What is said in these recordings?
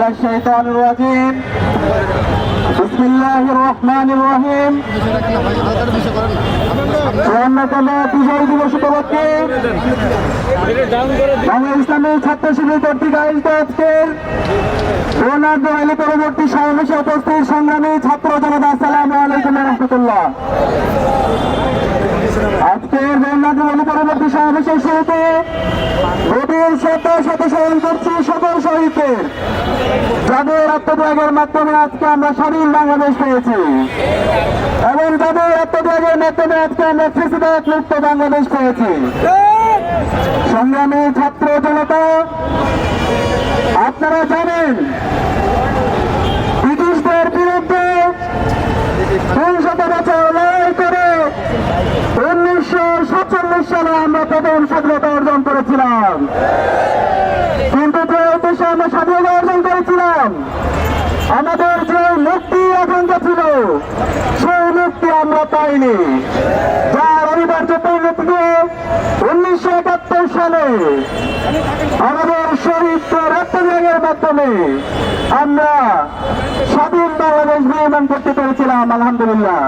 من الشيطان الرجيم بسم الله الرحمن الرحيم চুয়ান্নতম বিজয় দিবস উপলক্ষে বাংলা ইসলামী ছাত্র শিবির কর্তৃক আয়োজিত আজকের বর্ণাঢ্য র্যালি পরবর্তী সমাবেশে উপস্থিত সংগ্রামী ছাত্র জনতা আসসালামু আলাইকুম রহমতুল্লাহ আজকের বর্ণাঢ্য র্যালি পরবর্তী সমাবেশের শুরুতে গভীর শ্রদ্ধার সাথে স্মরণ করছি সকল শহীদদের। যাদের আত্মত্যাগের মাধ্যমে আজকে আমরা স্বাধীন বাংলাদেশ পেয়েছি। এবং যাদের আত্মত্যাগের মাধ্যমে আজকে আমরা ফেসিবাদ মুক্ত বাংলাদেশ পেয়েছি। সংগ্রামী ছাত্র জনতা, আপনারা জানেন ব্রিটিশদের বিরুদ্ধে তিনশত বছর লড়াই করে উনিশশো সালে আমরা প্রথম স্বাধীনতা অর্জন করেছিলাম। কিন্তু যে উদ্দেশ্যে আমরা স্বাধীনতা অর্জন করেছিলাম, আমাদের যে মুক্তি আকাঙ্ক্ষা ছিল, সেই মুক্তি আমরা পাইনি। যার অনিবার্য পরিণতি উনিশশো একাত্তর সালে আমাদের শহীদ রক্তত্যাগের মাধ্যমে আমরা স্বাধীন বাংলাদেশ নির্মাণ করতে পেরেছিলাম, আলহামদুলিল্লাহ।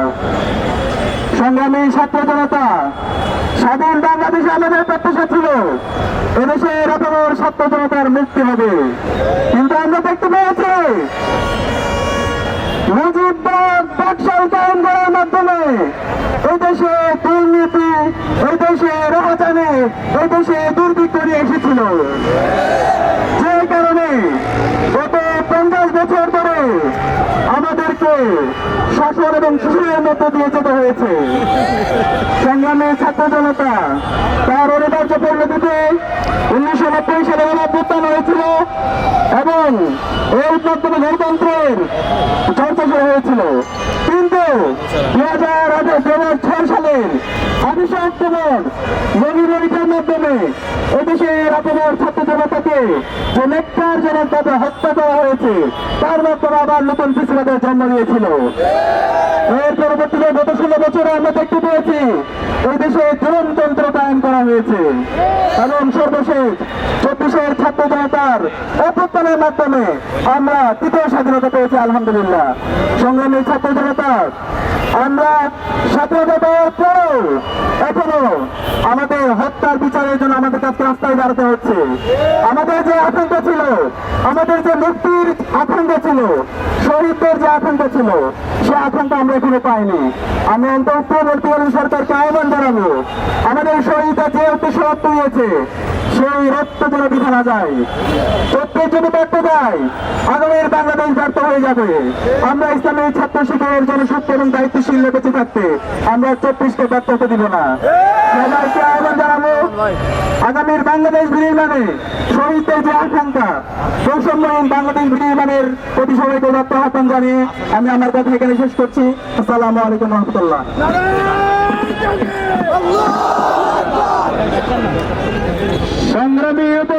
সংগ্রামী ছাত্র জনতা, স্বাধীন বাংলাদেশে আমাদের প্রত্যাশা ছিল। এদেশের অপর ছাত্র জনতার মুক্তি হবে। কিন্তু আমরা দেখতে পেয়েছি মাধ্যমে দুর্নীতি দেশে দেশে এসেছিল যে কারণে গত পঞ্চাশ বছর ধরে আমাদেরকে শাসন এবং শিশুরের মধ্যে দিয়ে যেতে হয়েছে। সংগ্রামী ছাত্র জনতা তার অনিবার্য পরিণতিতে উনিশশো নব্বই সালে অভ্যুত্থান হয়েছিল এবং এর মাধ্যমে গণতন্ত্রের চর্চা শুরু হয়েছিল। কিন্তু দু হাজার দু হাজার ছয় সালের আঠাশে অক্টোবর মনিমনিকার মাধ্যমে এদেশের আপনার ছাত্র জনতাকে যে নেককার জনক তাদের হত্যা করা হয়েছে। তার মাধ্যমে আবার নতুন কৃষিবাদের জন্ম নিয়েছিল। এর পরবর্তীতে গত ষোলো বছরে আমরা দেখতে পেয়েছি, এই দেশে তন্ত্র কায়েম করা হয়েছে। এবং সর্বশেষ চব্বিশের ছাত্র জনতার অভ্যুত্থানের মাধ্যমে আমরা তৃতীয় স্বাধীনতা পেয়েছি, আলহামদুলিল্লাহ। সংগ্রামী ছাত্র জনতা, আমরা স্বাধীনতা পাওয়ার পরেও এখনও আমাদের হত্যার বিচারের জন্য আমাদের কাছে রাস্তায় দাঁড়াতে হচ্ছে। আমাদের যে আকাঙ্ক্ষা ছিল, আমাদের যে মুক্তির আকাঙ্ক্ষা ছিল, শহীদদের যে আকাঙ্ক্ষা ছিল, সে আকাঙ্ক্ষা আমরা এখনও পাইনি। আমি অন্তর্বর্তী সরকারকে আহ্বান জানাব, আমাদের শহীদরা যে উদ্দেশ্য রক্ত দিয়েছে সেই রক্ত যেন বিধানা যায় প্রত্যেক যদি ব্যর্থ যায়, আগামীর বাংলাদেশ ব্যর্থ হয়ে যাবে। আমরা ইসলামী ছাত্র শিক্ষকের জন্য সত্য এবং দায়িত্বশীল বেঁচে থাকতে আমরা চব্বিশকে ব্যর্থ হতে দিব না। আহ্বান জানাব আগামীর বাংলাদেশ বিনির্মাণে শহীদদের যে আকাঙ্ক্ষা বৈষম্যহীন বাংলাদেশ বিনির্মাণের প্রতি সবাইকে দত্ত আহ্বান জানিয়ে আমি আমার কথা এখানে শেষ করছি। আসসালামু আলাইকুম রহমতুল্লাহ। সংগ্রামী উপস্থিত